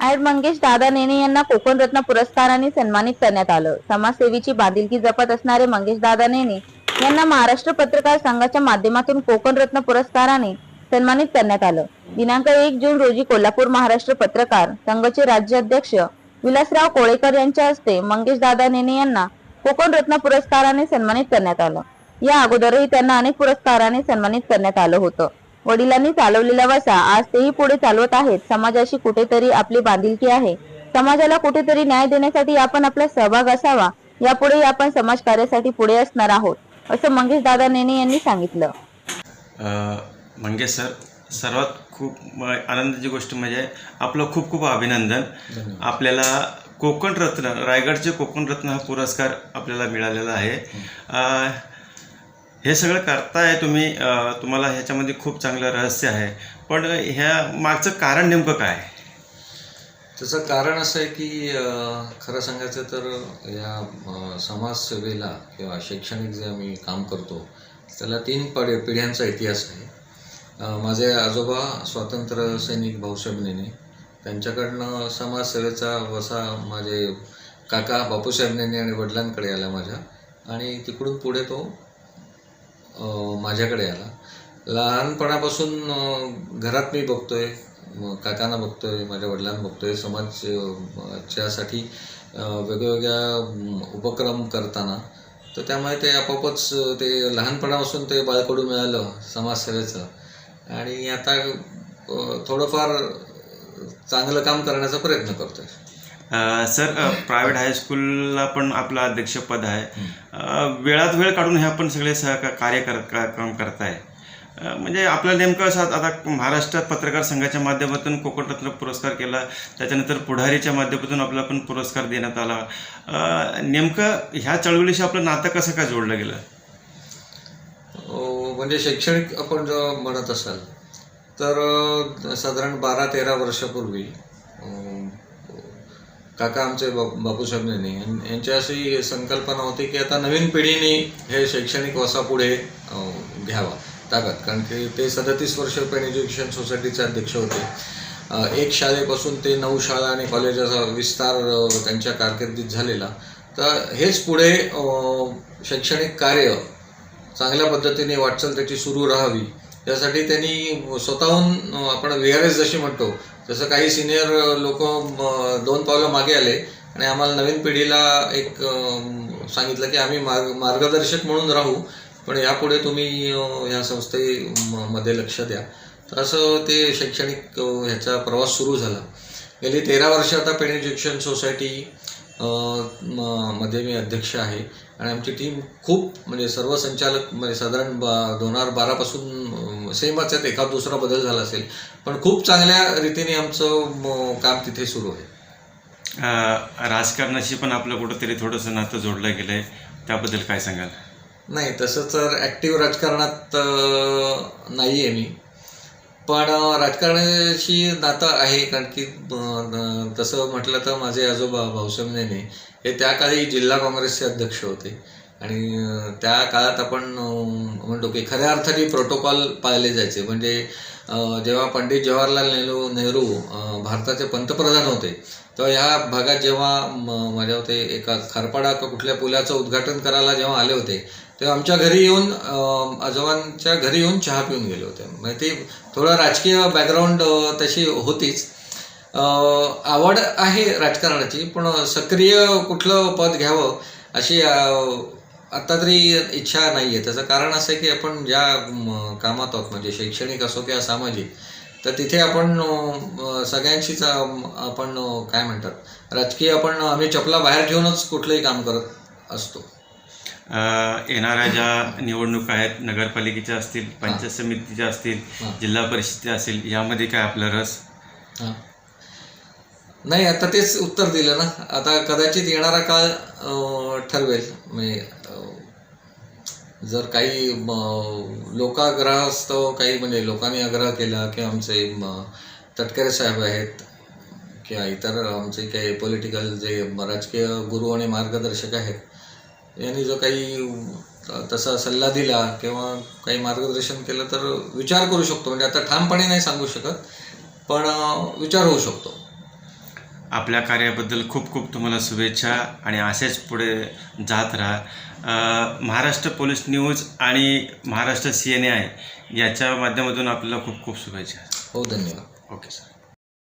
Add Mangesh दादा नेने यांना कोकण रत्न पुरस्काराने सन्मानित करण्यात आलं. समाजसेवेची बांधिलकी जपत असणारे मंगेश दादा नेने यांना महाराष्ट्र पत्रकार संघाच्या माध्यमातून कोकण रत्न पुरस्काराने सन्मानित करण्यात आलं. दिनांक एक जून रोजी कोल्हापूर महाराष्ट्र पत्रकार संघाचे राज्याध्यक्ष विलासराव कोळेकर यांच्या हस्ते मंगेश दादा नेने यांना कोकण रत्न पुरस्काराने सन्मानित करण्यात आलं. या अगोदरही त्यांना अनेक पुरस्काराने सन्मानित करण्यात आलं होतं. वडिलांनी चालवलेला वसा आज तेही पुढे चालवत आहेत. समाजाशी कुठेतरी आपली बांधिलकी आहे. समाजाला कुठेतरी न्याय देण्यासाठी आपण आपला सहभाग असावा. यापुढेही आपण समाज कार्यासाठी पुढे असणार आहोत असं मंगेश दादा नेने यांनी सांगितलं. अ, मंगेश सर सर्वात खूप आनंदाची गोष्ट म्हणजे आपलं खूप खूप अभिनंदन. आपल्याला कोकण रत्न रायगडचे कोकण रत्न हा पुरस्कार आपल्याला मिळालेला आहे. अ, हे सगळं करताय तुम्ही तुम्हाला ह्याच्यामध्ये खूप चांगलं रहस्य आहे. पण ह्या मागचं कारण नेमकं काय? आहे? त्याचं कारण असं आहे की खरं सांगायचं तर या समाजसेवेला किंवा शैक्षणिक जे आम्ही काम करतो त्याला तीन पडे पिढ्यांचा इतिहास आहे. माझे आजोबा स्वातंत्र्य सैनिक भाऊसाहेब नेने त्यांच्याकडनं समाजसेवेचा वसा माझे काका बापूसाहेब नेने आणि वडिलांकडे आला माझ्या. आणि तिकडून पुढे तो माझ्याकडे आला. लहानपणापासून घरात मी बघतोय म- काकांना बघतोय माझ्या वडिलांना बघतोय समाज अं, च्यासाठी वेगवेगळ्या उपक्रम करताना. तर त्यामुळे ते आपोआपच ते लहानपणापासून ते बाळकडू मिळालं समाजसेवेचं. आणि आता थोडंफार चांगलं काम करण्याचा प्रयत्न करतोय. अ, सर प्रायव्हेट हायस्कूलला पण आपलं अध्यक्षपद आहे. वेळात वेळ काढून हे आपण सगळे सह कार्य कर का- काम करताय. म्हणजे आपलं नेमकं असं आता महाराष्ट्र पत्रकार संघाच्या माध्यमातून कोकणरत्न पुरस्कार केला त्याच्यानंतर पुढारीच्या माध्यमातून आपला पण पुरस्कार देण्यात आला. नेमकं ह्या चळवळीशी आपलं नातं कसं काय जोडलं गेलं? म्हणजे शैक्षणिक आपण जर म्हणत असाल तर साधारण बारा तेरा वर्षापूर्वी काका आमचे बा बापूसाहेब नेने यांची अशी संकल्पना होती की आता नवीन पिढीने हे शैक्षणिक वसा पुढे घ्यावा ताकद. कारण की ते सदतीस वर्ष पेन एज्युकेशन सोसायटीचे अध्यक्ष होते. एक शाळेपासून ते नऊ शाळा आणि कॉलेजाचा विस्तार त्यांच्या कारकिर्दीत झालेला. तर हेच पुढे शैक्षणिक कार्य चांगल्या पद्धतीने वाटचाल त्याची सुरू राहावी. त्यासाठी त्यांनी स्वतःहून आपण व्ही आर एस जशी म्हणतो जसं काही सिनियर लोक दोन पावलं मागे आले आणि आम्हाला नवीन पिढीला एक सांगितलं की आम्ही मार्ग मार्गदर्शक म्हणून राहू पण यापुढे तुम्ही अं, ह्या संस्थेमध्ये लक्ष द्या. तर असं ते शैक्षणिक ह्याचा प्रवास सुरू झाला. गेली तेरा वर्ष आता पेन एज्युकेशन सोसायटी म- मध्ये मी अध्यक्ष आहे. आणि आमची टीम खूप म्हणजे सर्व संचालक म्हणजे साधारण बा दोन हजार बारापासून सेमच आहेत एखाद दुसरा बदल झाला असेल. पण खूप चांगल्या रीतीने आमचं काम तिथे सुरू आहे. राजकारणाशी पण आपलं कुठंतरी थोडंसं नातं जोडलं गेलं आहे त्याबद्दल काय सांगाल? नाही तसं तर ॲक्टिव्ह राजकारणात नाही आहे मी. पण राजकारणाशी नातं आहे कारण की तसं म्हटलं तर माझे आजोबा भाऊसाहेब नेने हे त्या काळी जिल्हा काँग्रेसचे अध्यक्ष होते. आणि त्या काळात आपण म्हणतो की खऱ्या अर्थाने प्रोटोकॉल पाळले जायचे. म्हणजे जेव्हा पंडित जवाहरलाल नेहरू नेहरू भारताचे पंतप्रधान होते तेव्हा ह्या भागात जेव्हा म- माझ्या होते एका खारपाडा कुठल्या पुलाचं उद्घाटन करायला जेव्हा आले होते तेव्हा आमच्या घरी येऊन आजोबांच्या घरी येऊन चहा पिऊन गेले होते. म्हणजे ते थोडं राजकीय बॅकग्राऊंड तशी होतीच. आवड आहे राजकारणाची पण सक्रिय कुठलं पद घ्यावं अशी आत्ता तरी इच्छा नाही आहे त्याचं कारण असं आहे की आपण ज्या कामात आहोत म्हणजे शैक्षणिक असो किंवा सामाजिक तर तिथे आपण सगळ्यांशीच आपण काय म्हणतात राजकीय आपण आम्ही चपला बाहेर ठेवूनच कुठलंही काम करत असतो. येणाऱ्या ज्या निवडणुका आहेत नगरपालिकेच्या असतील पंचायत समितीच्या असतील. जिल्हा परिषदेच्या असतील यामध्ये काय आपला रस. नाही आता तेच उत्तर दिलं ना आता कदाचित येणारा काळ ठरवेल म्हणजे जर काही लोकाग्रहास्तव काही म्हणजे लोकांनी आग्रह केला किंवा आमचे तटकरे साहेब आहेत किंवा इतर आमचे काही पॉलिटिकल जे राजकीय गुरु आणि मार्गदर्शक आहेत यांनी जो काही तसा सल्ला दिला किंवा काही मार्गदर्शन केलं तर विचार करू शकतो. म्हणजे आता ठामपणे नाही सांगू शकत पण विचार होऊ शकतो. आपल्या कार्याबद्दल खूप खूप तुम्हाला शुभेच्छा आणि असेच पुढे जात राहा. महाराष्ट्र पोलीस न्यूज आणि Maharashtra C N A I याच्या माध्यमातून आपल्याला खूप खूप शुभेच्छा. हो धन्यवाद. Okay sir.